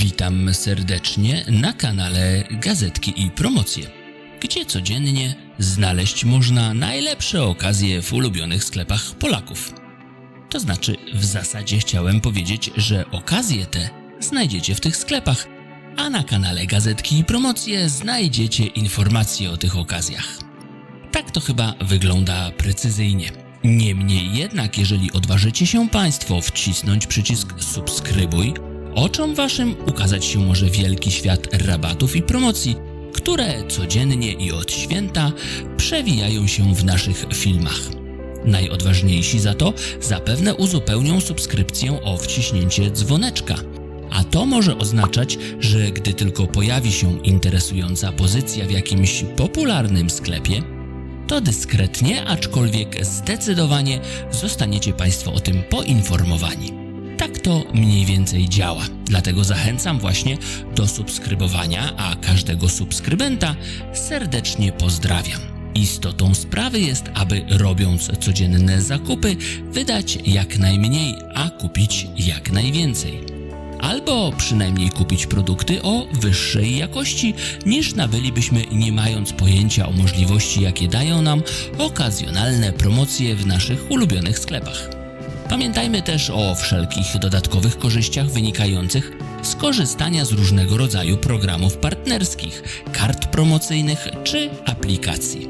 Witam serdecznie na kanale Gazetki i Promocje, gdzie codziennie znaleźć można najlepsze okazje w ulubionych sklepach Polaków. To znaczy, w zasadzie chciałem powiedzieć, że okazje te znajdziecie w tych sklepach, a na kanale Gazetki i Promocje znajdziecie informacje o tych okazjach. Tak to chyba wygląda precyzyjnie. Niemniej jednak, jeżeli odważycie się Państwo wcisnąć przycisk subskrybuj, oczom Waszym ukazać się może wielki świat rabatów i promocji, które codziennie i od święta przewijają się w naszych filmach. Najodważniejsi za to zapewne uzupełnią subskrypcję o wciśnięcie dzwoneczka. A to może oznaczać, że gdy tylko pojawi się interesująca pozycja w jakimś popularnym sklepie, to dyskretnie, aczkolwiek zdecydowanie zostaniecie Państwo o tym poinformowani. Tak to mniej więcej działa. Dlatego zachęcam właśnie do subskrybowania, a każdego subskrybenta serdecznie pozdrawiam. Istotą sprawy jest, aby robiąc codzienne zakupy, wydać jak najmniej, a kupić jak najwięcej albo przynajmniej kupić produkty o wyższej jakości niż nabylibyśmy nie mając pojęcia o możliwości jakie dają nam okazjonalne promocje w naszych ulubionych sklepach. Pamiętajmy też o wszelkich dodatkowych korzyściach wynikających z korzystania z różnego rodzaju programów partnerskich, kart promocyjnych czy aplikacji.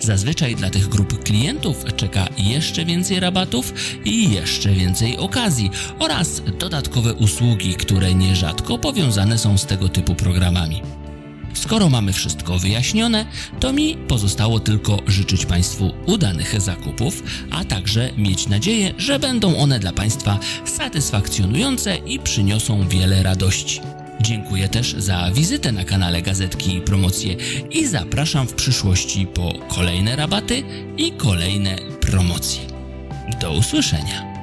Zazwyczaj dla tych grup klientów czeka jeszcze więcej rabatów i jeszcze więcej okazji oraz dodatkowe usługi, które nierzadko powiązane są z tego typu programami. Skoro mamy wszystko wyjaśnione, to mi pozostało tylko życzyć Państwu udanych zakupów, a także mieć nadzieję, że będą one dla Państwa satysfakcjonujące i przyniosą wiele radości. Dziękuję też za wizytę na kanale Gazetki i Promocje i zapraszam w przyszłości po kolejne rabaty i kolejne promocje. Do usłyszenia.